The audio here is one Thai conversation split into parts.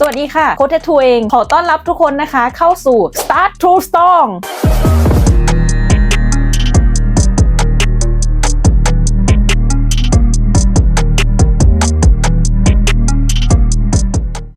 สวัสดีค่ะ โค้ชทูเอง ขอต้อนรับทุกคนนะคะ เข้าสู่ Start True Strong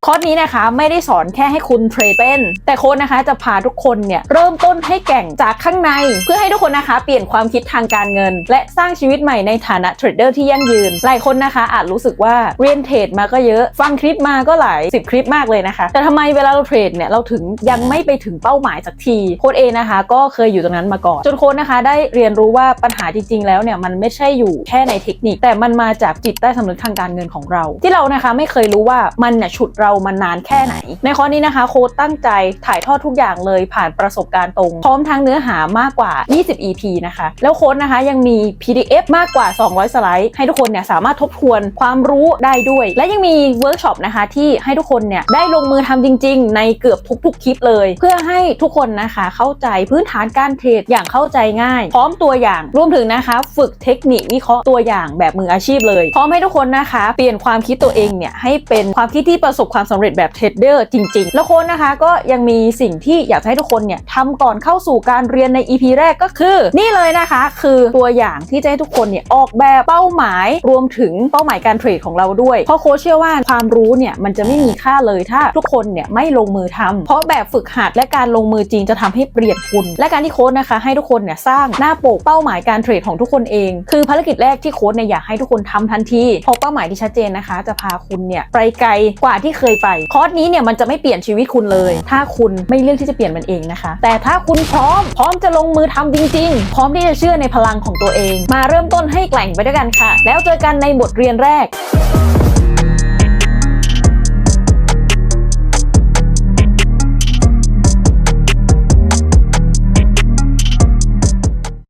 คอร์สนี้นะคะไม่ได้สอนแค่ให้คุณเทรดเป็น แต่โค้ดนะคะจะพาทุกคนเนี่ยเริ่มต้นให้แก่งจากข้างใน เพื่อให้ทุกคนนะคะเปลี่ยนความคิดทางการเงิน และสร้างชีวิตใหม่ในฐานะเทรดเดอร์ที่ยั่งยืน หลายคนนะคะอาจรู้สึกว่าเรียนเทรดมาก็เยอะ ฟังคลิปมาก็หลายสิบคลิปมากเลยนะคะ แต่ทำไมเวลาเราเทรดเนี่ยเราถึงยังไม่ไปถึงเป้าหมายสักทีโค้ดเองนะคะก็เคยอยู่ตรงนั้นมาก่อน จนโค้ดนะคะได้เรียนรู้ว่าปัญหาจริงๆ แล้วเนี่ยมันไม่ใช่อยู่แค่ในเทคนิค แต่มันมาจากจิตใต้สำนึกทางการเงินของเรา ที่เรานะคะไม่เคยรู้ว่ามันเนี่ยฉุดเรามานานแค่ไหน ในข้อนี้นะคะ โค้ดตั้งใจถ่ายทอดทุกอย่างเลยผ่านประสบการณ์ตรง พร้อมทั้งเนื้อหามากกว่า 20 EP นะคะ แล้วโค้ดนะคะยังมี PDF มากกว่า 200 สไลด์ ให้ทุกคนเนี่ยสามารถทบทวนความรู้ได้ด้วย และยังมีเวิร์กช็อปนะคะที่ให้ทุกคนเนี่ยได้ลงมือทำจริง ๆ ในเกือบทุกๆคลิปเลย เพื่อให้ทุกคนนะคะเข้าใจพื้นฐานการเทรดอย่างเข้าใจง่าย พร้อมตัวอย่างรวมถึงนะคะ ฝึกเทคนิควิเคราะห์ตัวอย่างแบบมืออาชีพเลยพร้อมให้ทุกคนนะคะ เปลี่ยนความคิดตัวเองเนี่ยให้เป็นความคิดที่ประสบความสำเร็จแบบเทรดเดอร์จริง ๆ แล้วโค้ดนะคะก็ยังมีสิ่งที่อยากให้ทุกคนเนี่ยทำก่อนเข้าสู่การเรียนใน EP แรกก็คือ นี่เลยนะคะ คือตัวอย่างที่จะให้ทุกคนเนี่ยออกแบบเป้าหมายรวมถึงเป้าหมายการเทรดของเราด้วย เพราะโค้ชเชื่อว่าความรู้เนี่ยมันจะไม่มีค่าเลยถ้าทุกคนเนี่ยไม่ลงมือทำเพราะแบบฝึกหัดและการลงมือจริงจะทำให้เปลี่ยนคุณ และการที่โค้ชนะคะ ให้ทุกคนเนี่ยสร้างหน้าปกเป้าหมายการเทรดของทุกคนเอง คือภารกิจแรกที่โค้ชเนี่ยอยากให้ทุกคนทำทันทีเพราะเป้าหมายที่ชัดเจนนะคะ จะพาคุณเนี่ยไปไกลกว่าที่เคยไปคอร์สนี้เนี่ยมันจะไม่เปลี่ยนชีวิตคุณเลย ถ้าคุณไม่เลือกที่จะเปลี่ยนมันเองนะคะ แต่ถ้าคุณพร้อม พร้อมจะลงมือทำจริง ๆ พร้อมที่จะเชื่อในพลังของตัวเอง มาเริ่มต้นให้แกล่งไปด้วยกันค่ะ แล้วเจอกันในบทเรียนแรก